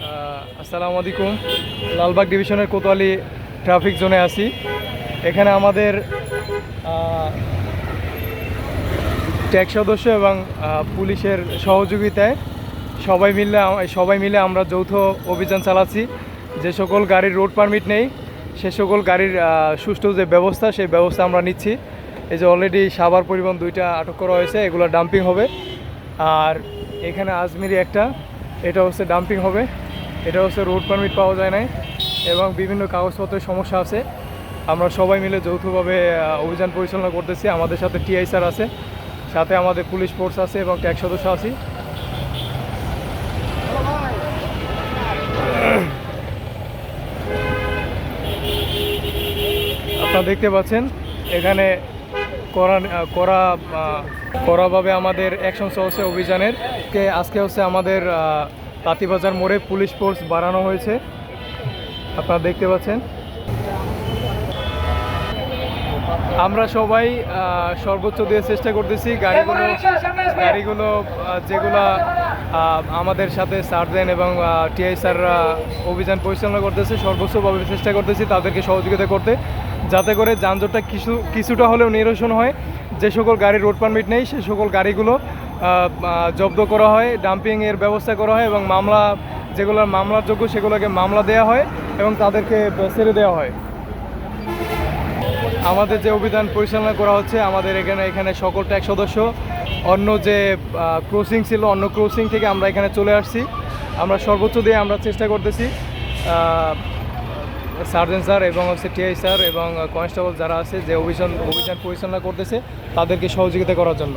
আসসালামু আলাইকুম। লালবাগ ডিভিশনের কোতোয়ালি ট্রাফিক জোনে আছি। এখানে আমাদের ট্যাক্স সদস্য এবং পুলিশের সহযোগিতায় সবাই মিলে সবাই মিলে আমরা যৌথ অভিযান চালাচ্ছি। যে সকল গাড়ির রোড পারমিট নেই, সে সকল গাড়ির সুষ্ঠু যে ব্যবস্থা, সেই ব্যবস্থা আমরা নিচ্ছি। এই যে অলরেডি সাভার পরিবহন দুইটা আটক করা হয়েছে, এগুলো ডাম্পিং হবে। আর এখানে আজমিরি একটা, এটা হচ্ছে ডাম্পিং হবে। এটা হচ্ছে রোড পারমিট পাওয়া যায় নাই এবং বিভিন্ন কাগজপত্রের সমস্যা আছে। আমরা সবাই মিলে যৌথভাবে অভিযান পরিচালনা করতেছি। আমাদের সাথে টিআই স্যার আছে, সাথে আমাদের পুলিশ ফোর্স আছে এবং ট্যাক্স সদস্য আছি। আপনারা দেখতে পাচ্ছেন, এখানে করা করা করাভাবে আমাদের অ্যাকশন চলছে অভিযানের। কে আজকে হচ্ছে আমাদের তাঁতিবাজার মোড়ে পুলিশ ফোর্স বাড়ানো হয়েছে। আপনারা দেখতে পাচ্ছেন। আমরা সবাই সর্বোচ্চ দিয়ে চেষ্টা করতেছি। গাড়িগুলো গাড়িগুলো যেগুলো আমাদের সাথে সার্জেন এবং টিআই স্যাররা অভিযান পরিচালনা করতেছে, সর্বোচ্চভাবে চেষ্টা করতেছি তাদেরকে সহযোগিতা করতে, যাতে করে যানজটটা কিছু, কিছুটা হলেও নিরসন হয়। যে সকল গাড়ি রোড পারমিট নেই, সে সকল গাড়িগুলো জব্দ করা হয় ডাম্পিংয়ের ব্যবস্থা করা হয় এবং মামলা যেগুলো মামলার যোগ্য সেগুলোকে মামলা দেওয়া হয় এবং তাদেরকে ছেড়ে দেওয়া হয়। আমাদের যে অভিযান পরিচালনা করা হচ্ছে, আমাদের এখানে এখানে সকল ট্যাক্স সদস্য। অন্য যে ক্রসিং ছিল, অন্য ক্রসিং থেকে আমরা এখানে চলে আসছি। আমরা সর্বোচ্চ দিয়ে আমরা চেষ্টা করতেছি সার্জেন স্যার এবং হচ্ছে টিআই স্যার এবং কনস্টেবল যারা আছে, যে অভিযান অভিযান পরিচালনা করতেছে, তাদেরকে সহযোগিতা করার জন্য।